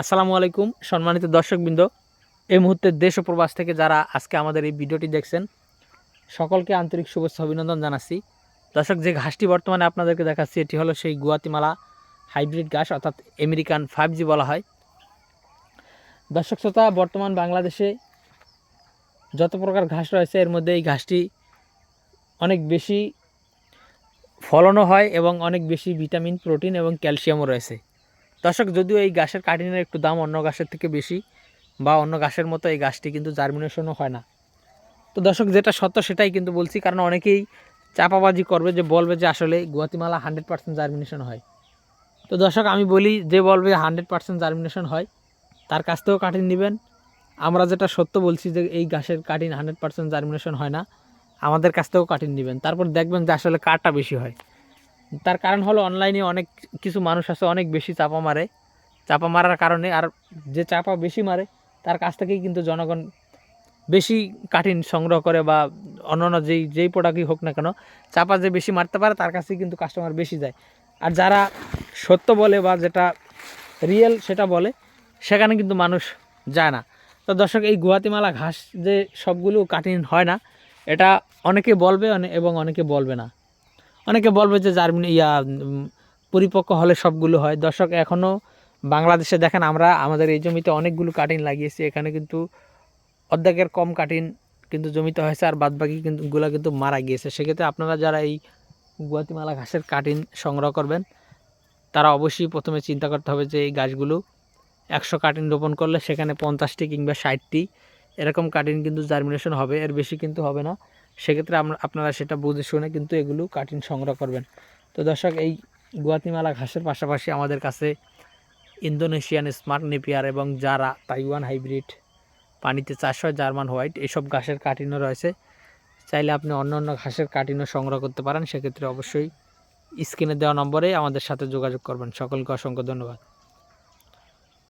আসসালামু আলাইকুম, সম্মানিত দর্শকবৃন্দ। এই মুহূর্তে দেশ ও প্রবাস থেকে যারা আজকে আমাদের এই ভিডিওটি দেখছেন, সকলকে আন্তরিক শুভেচ্ছা অভিনন্দন জানাচ্ছি। দর্শক, যে ঘাসটি বর্তমানে আপনাদেরকে দেখাচ্ছি, এটি হলো সেই গুয়াতিমালা হাইব্রিড ঘাস, অর্থাৎ আমেরিকান ফাইভ জি বলা হয়। দর্শক, শ্রোতা, বর্তমান বাংলাদেশে যত প্রকার ঘাস রয়েছে, এর মধ্যে এই ঘাসটি অনেক বেশি ফলনও হয় এবং অনেক বেশি ভিটামিন, প্রোটিন এবং ক্যালসিয়ামও রয়েছে। দর্শক, যদিও এই গাছের কাটিনের একটু দাম অন্য গাছের থেকে বেশি বা অন্য গাছের মতো এই গাছটি কিন্তু জার্মিনেশনও হয় না। তো দর্শক, যেটা সত্য সেটাই কিন্তু বলছি, কারণ অনেকেই চাপাবাজি করবে যে, বলবে যে আসলে গুয়াতিমালা হান্ড্রেড পার্সেন্ট জার্মিনেশন হয়। তো দর্শক, আমি বলি যে, বলবে হান্ড্রেড পার্সেন্ট জার্মিনেশন হয়, তার কাছ থেকেও কাটিন নেবেন। আমরা যেটা সত্য বলছি যে, এই গাছের কাটিন হান্ড্রেড পার্সেন্ট জার্মিনেশন হয় না, আমাদের কাছ থেকেও কাটিন নেবেন। তারপর দেখবেন যে, আসলে কারটা বেশি হয়। তার কারণ হলো অনলাইনে অনেক কিছু মানুষ আছে, অনেক বেশি চাপা মারে। চাপা মারার কারণে আর যে চাপা বেশি মারে, তার কাছ থেকেই কিন্তু জনগণ বেশি কাঠিন সংগ্রহ করে বা অন্যান্য যেই যেই প্রোডাক্টই হোক না কেন, চাপা যে বেশি মারতে পারে, তার কাছেই কিন্তু কাস্টমার বেশি যায়। আর যারা সত্য বলে বা যেটা রিয়েল সেটা বলে, সেখানে কিন্তু মানুষ যায় না। তো দর্শক, এই গুয়াতিমালা ঘাস যে সবগুলো কাঠিন হয় না, এটা অনেকে বলবে এবং অনেকে বলবে না। অনেকে বলবে যে জার্মানি ইয়া পরিপক্ক হলে সবগুলো হয়। দর্শক এখনও বাংলাদেশে দেখেন আমরা, আমাদের এই জমিতে অনেকগুলো কাটিন লাগিয়েছি। এখানে কিন্তু অর্ধেকের কম কাটিন কিন্তু জমিতে হয়েছে আর বাদবাকি কিন্তু, গুলা কিন্তু মারা গিয়েছে। সেক্ষেত্রে আপনারা যারা এই গুয়াতিমালা ঘাসের কাটিন সংগ্রহ করবেন, তারা অবশ্যই প্রথমে চিন্তা করতে হবে যে এই গাছগুলো একশো কাটিন রোপণ করলে সেখানে পঞ্চাশটি কিংবা ষাটটি এরকম কাটিন কিন্তু জার্মিনেশন হবে। এর বেশি কিন্তু হবে না। সেক্ষেত্রে আপনারা সেটা বুঝে শুনে কিন্তু এগুলো কাটিন সংগ্রহ করবেন। তো দর্শক, এই গুয়াতিমালা ঘাসের পাশাপাশি আমাদের কাছে ইন্দোনেশিয়ান স্মার্ট নেপিয়ার এবং যারা তাইওয়ান হাইব্রিড, পানিতে চাষ হয়, জার্মান হোয়াইট, এসব ঘাসের কাটিনও রয়েছে। চাইলে আপনি অন্য অন্য ঘাসের কাটিনও সংগ্রহ করতে পারেন। সেক্ষেত্রে অবশ্যই স্ক্রিনে দেওয়া নম্বরে আমাদের সাথে যোগাযোগ করবেন। সকলকে অসংখ্য ধন্যবাদ।